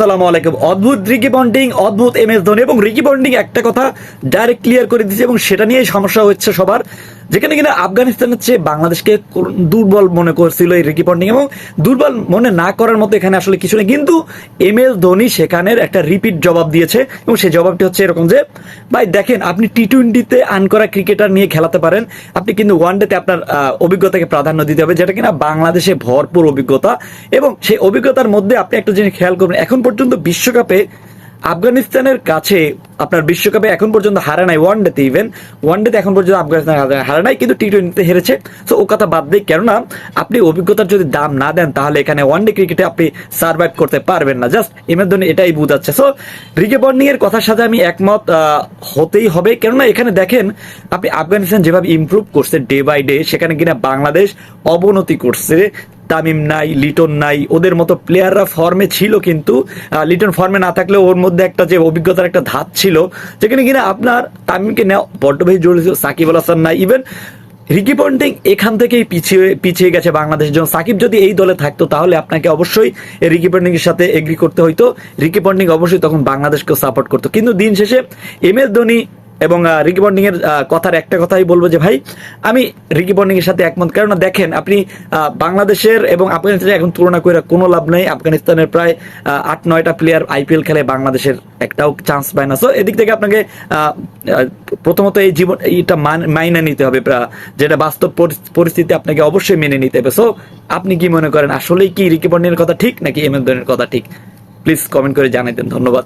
সালাম আলাইকুম। অদ্ভুত রিকি বন্ডিং অদ্ভুত এম এস ধোনি এবং রিকি বন্ডিং একটা কথা ডাইরেক্ট ক্লিয়ার করে দিচ্ছে এবং সেটা নিয়ে সমস্যা হচ্ছে সবার। যেখানে কিনা আফগানিস্তানের চেয়ে বাংলাদেশকে দুর্বল মনে করছিল এই রিকি বন্ডিং এবং দুর্বল মনে না করার মতো এখানে আসলে কিছু নেই। কিন্তু এম এস ধোনি সেখানের একটা রিপিট জবাব দিয়েছে এবং সেই জবাবটি হচ্ছে এরকম যে ভাই দেখেন আপনি টি টোয়েন্টিতে আন করা ক্রিকেটার নিয়ে খেলাতে পারেন। আপনি কিন্তু ওয়ানডেতে আপনার আহ, অভিজ্ঞতাকে প্রাধান্য দিতে হবে যেটা কিনা বাংলাদেশে ভরপুর অভিজ্ঞতা। এবং সেই অভিজ্ঞতার মধ্যে আপনি একটা জিনিস খেয়াল করবেন এখন পর্যন্ত বিশ্বকাপে আফগানিস্তানের কাছে আপনার বিশ্বকাপে এখন পর্যন্ত হারে নাই ওয়ান ডেতে ইভেন ওয়ান ডেতে এখন পর্যন্ত আফগানিস্তান হারে- নাই, কিন্তু টি টোয়েন্টিতে হেরেছে। তো ও কথা বাদ দিই কেননা আপনি অভিজ্ঞতার যদি দাম না দেন, তাহলে এখানে ওয়ান ডে ক্রিকেটে আপনি সার্ভাইভ করতে পারবেন না। জাস্ট ধোনি এটাই বুঝাচ্ছে। সো রিকে বন্ডিং এর কথার সাথে আমি একমত হতেই হবে। কেননা এখানে দেখেন, আপনি আফগানিস্তান যেভাবে ইমপ্রুভ করছে ডে বাই ডে সেখানে কিনা বাংলাদেশ অবনতি করছে। তামিম নাই, লিটন নাই, ওদের মতো প্লেয়াররা ফর্মে ছিল কিন্তু লিটন ফর্মে না থাকলেও ওর মধ্যে একটা যে অভিজ্ঞতার একটা ধাত ছিল যেখানে কিনা আপনার তামিমকে নেওয়া বড্ড বেশি জরুরি ছিল সাকিব আল হাসান নাই ইভেন রিকি পন্টিং এখান থেকেই পিছিয়ে পিছিয়ে গেছে বাংলাদেশের জন্য। সাকিব যদি এই দলে থাকতো, তাহলে আপনাকে অবশ্যই এই রিকি পন্টিং এর সাথে এগ্রি করতে হইতো। রিকি পন্টিং অবশ্যই তখন বাংলাদেশকেও সাপোর্ট করতো। কিন্তু দিন শেষে এম এস ধোনি এবং রিকি বন্ডিং এর কথার একটা কথাই বলব যে, ভাই, আমি রিকি বন্ডিং এর সাথে একমত। কারণ দেখেন, আপনি বাংলাদেশের এবং আফগানিস্তানের এখন তুলনা করে কোনো লাভ নেই। আফগানিস্তানের প্রায় আট, নয়টা প্লেয়ার আইপিএল খেলে বাংলাদেশের একটাও চান্স পায় না। সো এদিক থেকে আপনাকে প্রথমত এই জীবন এটা মাইনে নিতে হবে যেটা বাস্তব পরিস- পরিস্থিতি আপনাকে অবশ্যই মেনে নিতে হবে। সো আপনি কি মনে করেন, আসলেই কি রিকি বন্ডিং এর কথা ঠিক নাকি এম কথা ঠিক? প্লিজ কমেন্ট করে জানাই দেন ধন্যবাদ।